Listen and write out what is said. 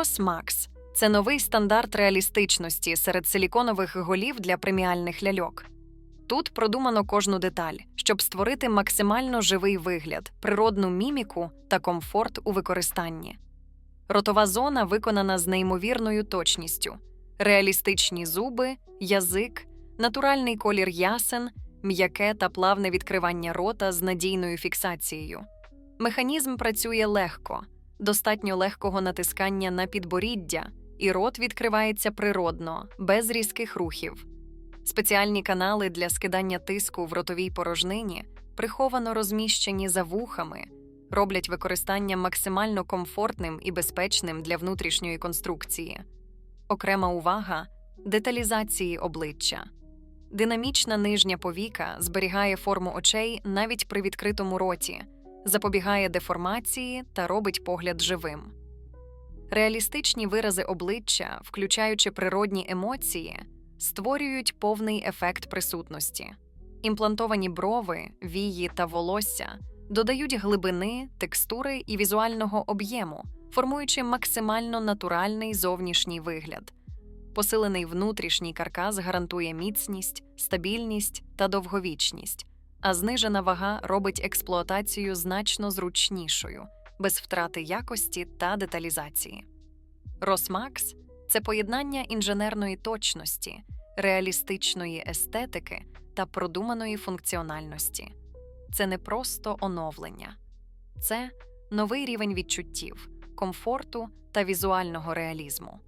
Max – це новий стандарт реалістичності серед силіконових голів для преміальних ляльок. Тут продумано кожну деталь, щоб створити максимально живий вигляд, природну міміку та комфорт у використанні. Ротова зона виконана з неймовірною точністю: реалістичні зуби, язик, натуральний колір ясен, м'яке та плавне відкривання рота з надійною фіксацією. Механізм працює легко, достатньо легкого натискання на підборіддя, і рот відкривається природно, без різких рухів. Спеціальні канали для скидання тиску в ротовій порожнині приховано розміщені за вухами, роблять використання максимально комфортним і безпечним для внутрішньої конструкції. Окрема увага деталізації обличчя. Динамічна нижня повіка зберігає форму очей навіть при відкритому роті, запобігає деформації та робить погляд живим. Реалістичні вирази обличчя, включаючи природні емоції, створюють повний ефект присутності. Імплантовані брови, вії та волосся додають глибини, текстури і візуального об'єму, формуючи максимально натуральний зовнішній вигляд. Посилений внутрішній каркас гарантує міцність, стабільність та довговічність, а знижена вага робить експлуатацію значно зручнішою, без втрати якості та деталізації. Росмакс це поєднання інженерної точності, реалістичної естетики та продуманої функціональності. Це не просто оновлення, це новий рівень відчуттів, комфорту та візуального реалізму.